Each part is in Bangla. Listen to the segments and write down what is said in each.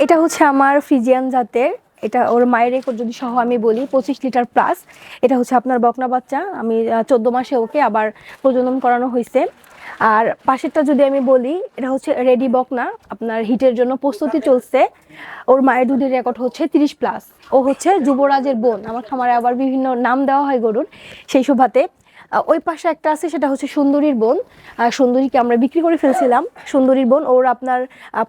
এটা হচ্ছে আমার ফ্রিজিয়ান জাতের এটা ওর মায়ের রেকর্ড যদি সহ আমি বলি পঁচিশ লিটার প্লাস এটা হচ্ছে আপনার বকনা বাচ্চা আমি চোদ্দ মাসে ওকে আবার প্রজনন করানো হয়েছে। আর পাশেরটা যদি আমি বলি এটা হচ্ছে রেডি বকনা আপনার হিটের জন্য প্রস্তুতি চলছে। ওর মায়ের দুধের রেকর্ড হচ্ছে তিরিশ প্লাস ও হচ্ছে যুবরাজের বোন আমার খামারে আবার বিভিন্ন নাম দেওয়া হয় গরুর সেই আহ, ওই পাশে একটা আছে, সেটা হচ্ছে সুন্দরীর বোন। সুন্দরীকে আমরা বিক্রি করে ফেলছিলাম। সুন্দরীর বোন, ওর আপনার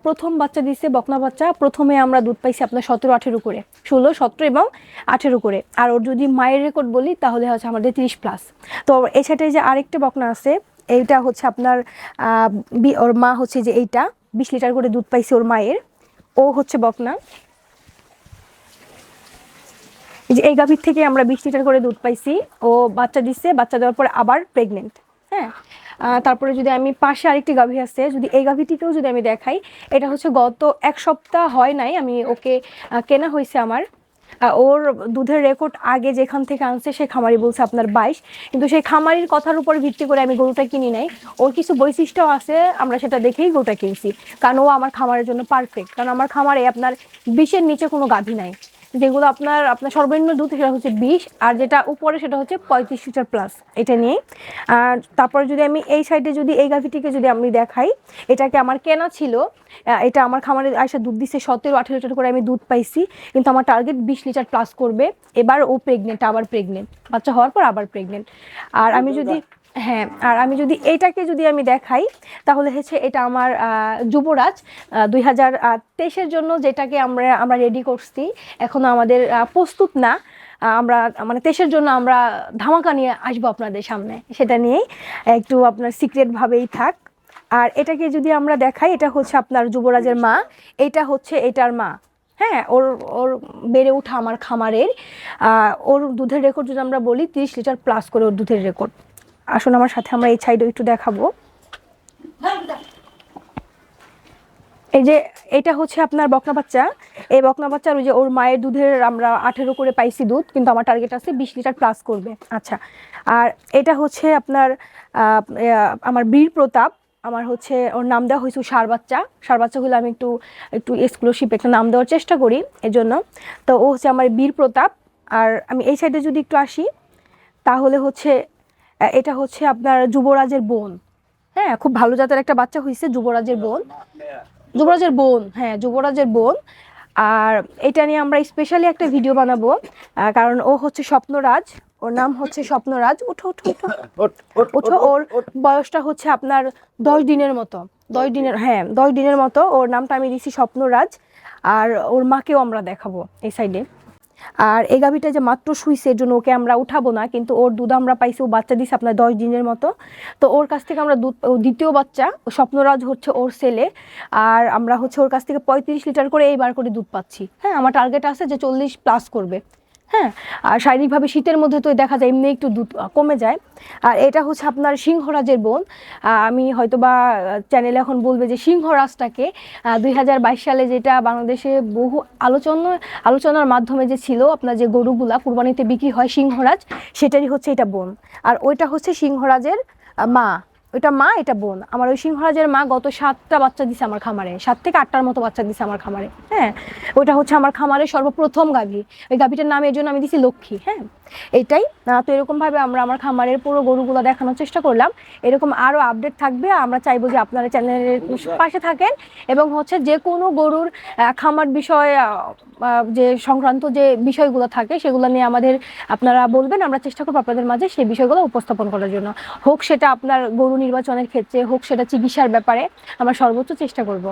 প্রথম বাচ্চা দিচ্ছে বকনা বাচ্চা। প্রথমে আমরা দুধ পাইছি আপনার সতেরো, আঠেরো করে। ষোলো, সতেরো এবং আঠেরো করে। আর ওর যদি মায়ের রেকর্ড বলি, তাহলে হচ্ছে আমাদের তিরিশ প্লাস তো সাইডে যে আরেকটা বকনা আছে, এইটা হচ্ছে আপনার ওর মা হচ্ছে যে এইটা। বিশ লিটার করে দুধ পাইছে ওর মায়ের। ও হচ্ছে বকনা। এই যে এই গাভীর থেকে আমরা বিশ লিটার করে দুধ পাইছি। ও বাচ্চা দিচ্ছে বাচ্চা দেওয়ার পরে আবার প্রেগনেন্ট হ্যাঁ? তারপরে যদি আমি পাশে আরেকটি গাভী আছে, যদি এই গাভীটিকেও যদি আমি দেখাই, এটা হচ্ছে গত এক সপ্তাহ হয় নাই আমি ওকে কেনা হয়েছে আমার। ওর দুধের রেকর্ড আগে যেখান থেকে আনছে সেই খামারি বলছে আপনার বাইশ। কিন্তু সেই খামারির কথার উপর ভিত্তি করে আমি গরুটা কিনি নাই। ওর কিছু বৈশিষ্ট্য আছে, আমরা সেটা দেখেই গরুটা কিনছি। কারণ ও আমার খামারের জন্য পারফেক্ট কারণ আমার খামারে আপনার বিশের নিচে কোনো গাভী নাই। যেগুলো আপনার আপনার সর্বনিম্ন দুধ সেটা হচ্ছে বিশ আর যেটা উপরে সেটা হচ্ছে পঁয়ত্রিশ লিটার প্লাস এটা নিয়ে। আর তারপরে যদি আমি এই সাইডে যদি এই গাভিটিকে যদি আমি দেখাই এটাকে আমার কেনা ছিল এটা আমার খামারে আসা দুধ দিচ্ছে সতেরো আঠেরো লিটার করে আমি দুধ পাইছি কিন্তু আমার টার্গেট বিশ লিটার প্লাস করবে। এবার ও প্রেগনেন্ট আবার প্রেগনেন্ট বাচ্চা হওয়ার পর আবার প্রেগনেন্ট আর আমি যদি হ্যাঁ আর আমি যদি এটাকে যদি আমি দেখাই, তাহলে হচ্ছে এটা আমার যুবরাজ দুই হাজার জন্য যেটাকে আমরা আমরা রেডি করছি। এখনও আমাদের প্রস্তুত না আমরা মানে তেইশের জন্য আমরা ধামাকা নিয়ে আসব আপনাদের সামনে। সেটা নিয়েই একটু আপনার সিক্রেটভাবেই থাক। আর এটাকে যদি আমরা দেখাই, এটা হচ্ছে আপনার যুবরাজের মা। এটা হচ্ছে এটার মা। হ্যাঁ ওর ওর বেড়ে ওঠা আমার খামারের ওর দুধের রেকর্ড যদি আমরা বলি, তিরিশ লিটার প্লাস করে ওর দুধের রেকর্ড আসুন আমার সাথে আমরা এই সাইডে একটু দেখাবো। এই যে এটা হচ্ছে আপনার বকনা বাচ্চা। এই বকনা বাচ্চার ওই যে ওর মায়ের দুধের আমরা আঠেরো করে পাইছি দুধ, কিন্তু আমার টার্গেট আছে বিশ লিটার প্লাস করবে। আচ্ছা আর এটা হচ্ছে আপনার আমার বীর প্রতাপ। আমার হচ্ছে, ওর নাম দেওয়া হয়েছে সার বাচ্চা। সার বাচ্চাগুলো আমি একটু একটু এক্সক্লুসিভ একটা নাম দেওয়ার চেষ্টা করি এজন্য। তো ও হচ্ছে আমার বীর প্রতাপ। আর আমি এই সাইডে যদি একটু আসি, তাহলে হচ্ছে এটা হচ্ছে আপনার যুবরাজের বোন। হ্যাঁ খুব ভালো জাতের একটা বাচ্চা হয়েছে যুবরাজের বোন। যুবরাজের বোন হ্যাঁ যুবরাজের বোন। আর এটা নিয়ে আমরা স্পেশালি একটা ভিডিও বানাবো কারণ ও হচ্ছে স্বপ্নরাজ ওর নাম হচ্ছে স্বপ্নরাজ। উঠো উঠো উঠো ওঠ, ওঠ, ওঠো ওর বয়সটা হচ্ছে আপনার দশ দিনের মতো দশ দিনের হ্যাঁ দশ দিনের মতো। ওর নামটা আমি দিছি স্বপ্নরাজ আর ওর মাকেও আমরা দেখাবো এই সাইডে আর এই গাভিটা যে মাত্র শুইছে জন্য ওকে আমরা উঠাবো না, কিন্তু ওর দুধ আমরা পাইছি, ও বাচ্চা দিছে আপনার দশ দিনের মতো। তো ওর কাছ থেকে আমরা দুধ দ্বিতীয় বাচ্চা স্বপ্নরাজ হচ্ছে ওর ছেলে, আর আমরা হচ্ছে ওর কাছ থেকে পঁয়ত্রিশ লিটার করে এইবার করে দুধ পাচ্ছি। হ্যাঁ আমার টার্গেট আছে যে চল্লিশ প্লাস করবে। হ্যাঁ আর শারীরিকভাবে শীতের মধ্যে তো দেখা যায় এমনি একটু দুধ কমে যায়। আর এটা হচ্ছে আপনার সিংহরাজের বোন। আমি হয়তো বা চ্যানেলে এখন বলবে যে সিংহরাজটাকে দুই হাজার বাইশ সালে যেটা বাংলাদেশে বহু আলোচনা, আলোচনার মাধ্যমে যে ছিল আপনার যে গরুগুলা কুরবানিতে বিক্রি হয় সিংহরাজ, সেটারই হচ্ছে এটা বোন। আর ওইটা হচ্ছে সিংহরাজের মা। ওইটা মা, এটা বোন। আমার ওই সিংহরাজের মা গত সাতটা বাচ্চা দিছে আমার খামারে। সাত থেকে আটটার মতো বাচ্চা দিছে আমার খামারে হ্যাঁ? ওইটা হচ্ছে আমার খামারের সর্বপ্রথম গাভী। ওই গাভীটার নাম এর জন্য আমি দিছি লক্ষ্মী হ্যাঁ? এইটাই আহ, তো এরকমভাবে আমরা আমার খামারের পুরো গরুগুলো দেখানোর চেষ্টা করলাম। এরকম আরও আপডেট থাকবে। আমরা চাইব যে আপনারা চ্যানেলের পাশে থাকেন এবং হচ্ছে যে কোনো গরুর খামার বিষয় যে সংক্রান্ত যে বিষয়গুলো থাকে সেগুলো নিয়ে আমাদের আপনারা বলবেন। আমরা চেষ্টা করব আপনাদের মাঝে সেই বিষয়গুলো উপস্থাপন করার জন্য। হোক সেটা আপনার গরু নির্বাচনের ক্ষেত্রে হোক সেটা চিকিৎসার ব্যাপারে আমরা সর্বোচ্চ চেষ্টা করব।